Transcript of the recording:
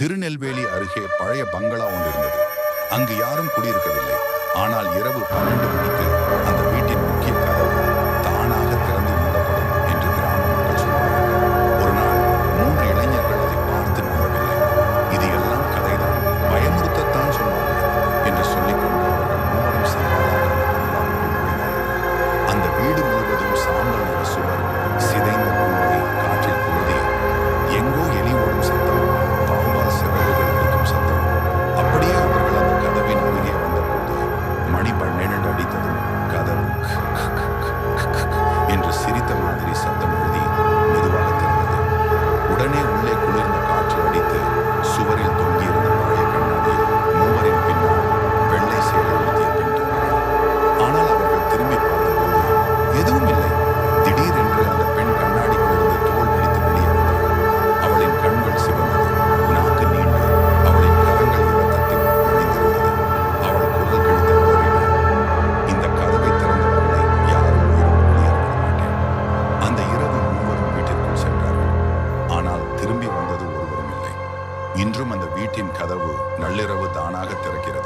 திருநெல்வேலி அருகே பழைய பங்களா ஒன்று இருந்தது. அங்கு யாரும் குடியிருக்கவில்லை. ஆனால் இரவு பன்னெண்டு மணிக்கு அந்த வீட்டின் முக்கிய கதவு தானாக திறந்து மூடப்படும் என்று கிராம மக்கள் சொல்வார்கள். ஒரு நாள் மூன்று இளைஞர்கள் அதை பார்த்து நம்பவில்லை. இது எல்லாம் கதைதான். பயமுறுத்தத்தான் சொன்னார்கள் என்று சொல்லிக்கொண்டு அவர்கள் மூவரும் அந்த அந்த வீடு முழுவதும் சாம்பல் நிற சுவர் பிடித்த மாதிரி சத்தம் இன்றும் அந்த வீட்டின் கதவு நள்ளிரவு தானாக திறக்கிறது.